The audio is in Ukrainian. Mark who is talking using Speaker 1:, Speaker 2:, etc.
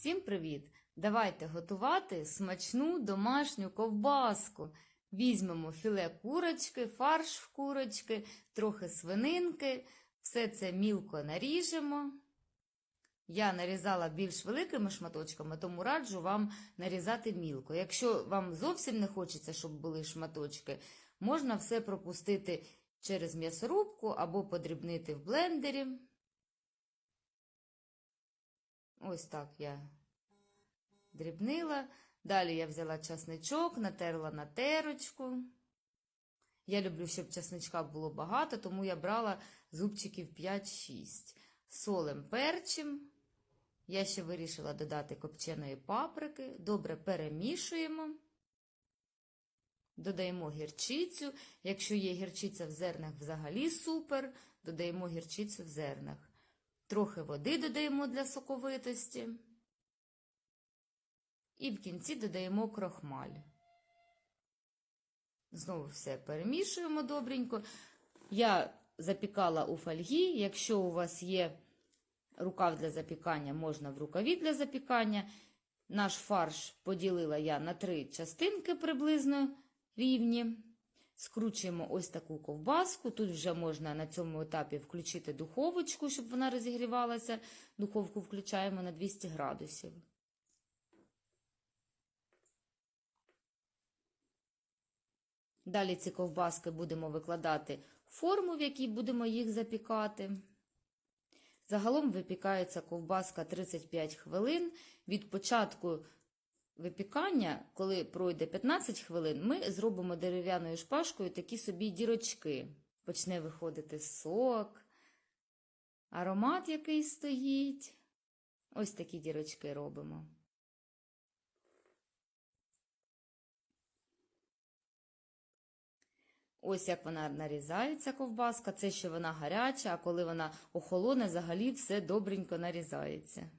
Speaker 1: Всім привіт! Давайте готувати смачну домашню ковбаску. Візьмемо філе курочки, фарш в курочки, трохи свининки. Все це мілко наріжемо. Я нарізала більш великими шматочками, тому раджу вам нарізати мілко. Якщо вам зовсім не хочеться, щоб були шматочки, можна все пропустити через м'ясорубку або подрібнити в блендері. Ось так я дрібнила. Далі я взяла часничок, натерла на терочку. Я люблю, щоб часничка було багато, тому я брала зубчиків 5-6. Солем перчим. Я ще вирішила додати копченої паприки. Добре перемішуємо. Додаємо гірчицю. Якщо є гірчиця в зернах, взагалі супер. Додаємо гірчицю в зернах. Трохи води додаємо для соковитості. І в кінці додаємо крохмаль. Знову все перемішуємо добренько. Я запікала у фольгі. Якщо у вас є рукав для запікання, можна в рукаві для запікання. Наш фарш поділила я на три частинки приблизно рівні. Скручуємо ось таку ковбаску. Тут вже можна на цьому етапі включити духовочку, щоб вона розігрівалася. Духовку включаємо на 200 градусів. Далі ці ковбаски будемо викладати в форму, в якій будемо їх запікати. Загалом випікається ковбаска 35 хвилин. Від початку випікання, коли пройде 15 хвилин, ми зробимо дерев'яною шпажкою такі собі дірочки. Почне виходити сок, аромат, який стоїть. Ось такі дірочки робимо. Ось як вона нарізається ковбаска. Це ще вона гаряча, а коли вона охолоне, взагалі все добренько нарізається.